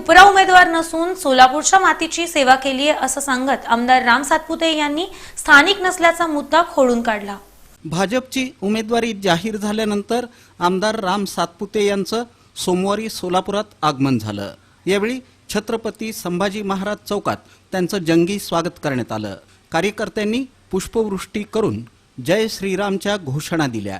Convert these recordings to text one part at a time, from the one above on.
उपरा उमेदवार नसून सोलापूरच्या मातीची सेवा केली आहे असं सांगत आमदार राम सातपुते यांनी स्थानिक नसल्याचा मुद्दा खोडून काढला. भाजपची उमेदवारी जाहीर झाल्यानंतर आमदार राम सातपुते यांचं सोमवारी सोलापुरात आगमन झालं. यावेळी छत्रपती संभाजी महाराज चौकात त्यांचं जंगी स्वागत करण्यात आलं. कार्यकर्त्यांनी पुष्पवृष्टी करून जय श्रीरामच्या घोषणा दिल्या.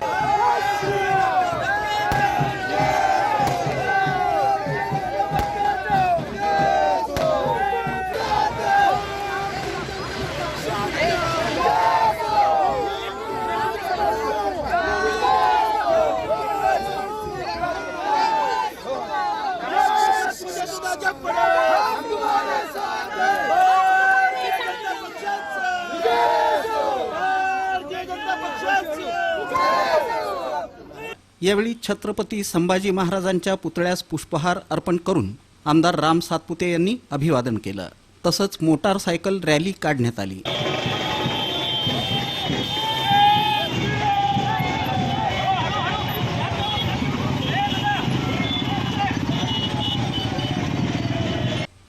यावेळी छत्रपती संभाजी महाराजांच्या पुतळ्यास पुष्पहार अर्पण करून आमदार राम सातपुते यांनी अभिवादन केलं. तसंच मोटारसायकल रॅली काढण्यात आली.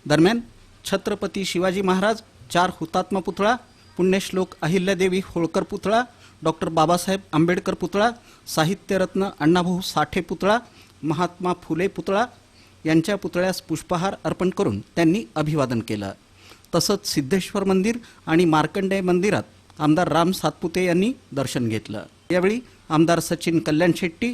दरम्यान छत्रपती शिवाजी महाराज चार हुतात्मा पुतळा पुण्यश्लोक अहिल्यादेवी होळकर पुतळा डॉक्टर बाबासाहेब आंबेडकर पुतळा साहित्यरत्न अण्णाभाऊ साठे पुतळा महात्मा फुले पुतळा यांच्या पुतळ्यास पुष्पहार अर्पण करून त्यांनी अभिवादन केलं. तसंच सिद्धेश्वर मंदिर आणि मार्कंडेय मंदिरात आमदार राम सातपुते यांनी दर्शन घेतलं. यावेळी आमदार सचिन कल्याण शेट्टी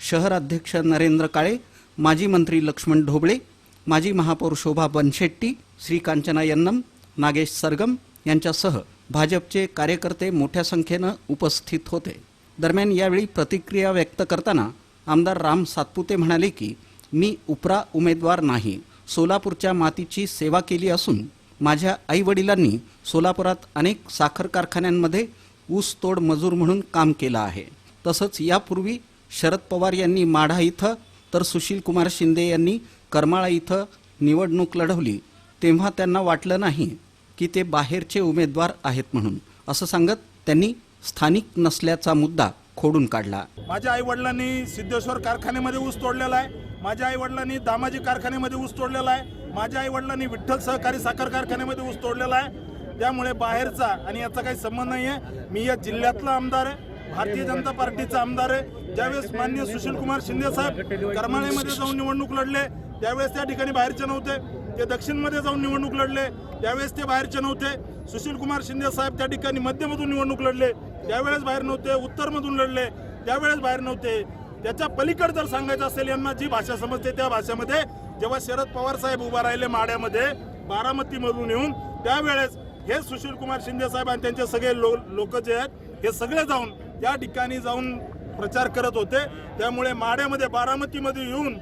शहर अध्यक्ष नरेंद्र काळे माजी मंत्री लक्ष्मण ढोबळे माजी महापौर शोभा बनशेट्टी श्रीकांचना यन्नम नागेश सरगम यांच्यासह भाजपचे कार्यकर्ते मोठ्या संख्येनं उपस्थित होते. दरम्यान यावेळी प्रतिक्रिया व्यक्त करताना आमदार राम सातपुते म्हणाले की मी उपरा उमेदवार नाही. सोलापूरच्या मातीची सेवा केली असून माझ्या आईवडिलांनी सोलापुरात अनेक साखर कारखान्यांमध्ये ऊसतोड मजूर म्हणून काम केलं आहे. तसंच यापूर्वी शरद पवार यांनी माढा इथं तर सुशील कुमार शिंदे यांनी करमाळा इथं निवडणूक लढवली. तेव्हा त्यांना वाटलं नाही की ते बाहेरचे उमेदवार आहेत म्हणून. असं सांगत त्यांनी स्थानिक नसल्याचा मुद्दा खोडून काढला. माझ्या आई वडिलांनी सिद्धेश्वर कारखान्यामध्ये ऊस तोडलेला आहे. माझ्या आई वडिलांनी दामाजी कारखान्यामध्ये ऊस तोडलेला आहे. माझ्या आई वडिलांनी विठ्ठल सहकारी साखर कारखान्यामध्ये ऊस तोडलेला आहे. त्यामुळे बाहेरचा आणि याचा काही संबंध नाही आहे मी या जिल्ह्यातला आमदार आहे. भारतीय जनता पार्टीचा आमदार आहे. ज्यावेळेस मान्य सुशील कुमार शिंदे साहेब करमाळ्यामध्ये जाऊन निवडणूक लढले त्यावेळेस त्या ठिकाणी बाहेरचे नव्हते. ते दक्षिणमध्ये जाऊन निवडणूक लढले. त्यावेळेस ते बाहेरचे नव्हते. सुशीलकुमार शिंदे साहेब त्या ठिकाणी मध्यमधून निवडणूक लढले. त्यावेळेस बाहेर नव्हते उत्तरमधून लढले. त्यावेळेस बाहेर नव्हते. त्याच्या पलीकडे जर सांगायचं असेल यांना जी भाषा समजते त्या भाषेमध्ये जेव्हा शरद पवार साहेब उभा राहिले माड्यामध्ये बारामतीमधून येऊन त्यावेळेस हे सुशीलकुमार शिंदे साहेब आणि त्यांचे सगळे लो लोक जे आहेत हे सगळे जाऊन त्या ठिकाणी जाऊन प्रचार करत होते. त्यामुळे माड्यामध्ये बारामतीमध्ये येऊन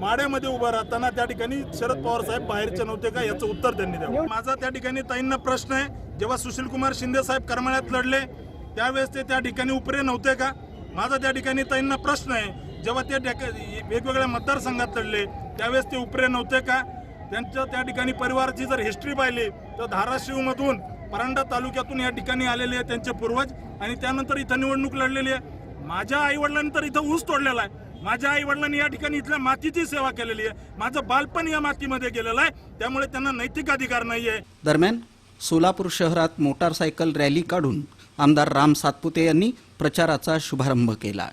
माड्यामध्ये उभं राहताना त्या ठिकाणी शरद पवार साहेब बाहेरचे नव्हते का याचं उत्तर त्यांनी द्यावं. माझा त्या ठिकाणी ताईंना प्रश्न आहे जेव्हा सुशील कुमार शिंदे साहेब करमाळ्यात लढले त्यावेळेस ते त्या ठिकाणी उपरे नव्हते का? माझा त्या ठिकाणी ताईंना प्रश्न आहे जेव्हा ते वेगवेगळ्या मतदारसंघात लढले त्यावेळेस ते उपरे नव्हते का? त्यांच्या त्या ठिकाणी परिवाराची जर हिस्ट्री पाहिली तर धाराशिवमधून परांडा तालुक्यातून या ठिकाणी आलेले आहेत त्यांचे पूर्वज आणि त्यानंतर इथं निवडणूक लढलेली आहे. माझ्या आई वडिलांनी तर इथं ऊस तोडलेला आहे. माझ्या आई वडिलांनी या ठिकाणी इथल्या मातीची सेवा केलेली आहे. माझं बालपण या मातीमध्ये गेलेलं आहे. त्यामुळे त्यांना नैतिक अधिकार नाही आहे दरम्यान सोलापूर शहरात मोटारसायकल रॅली काढून आमदार राम सातपुते यांनी प्रचाराचा शुभारंभ केला.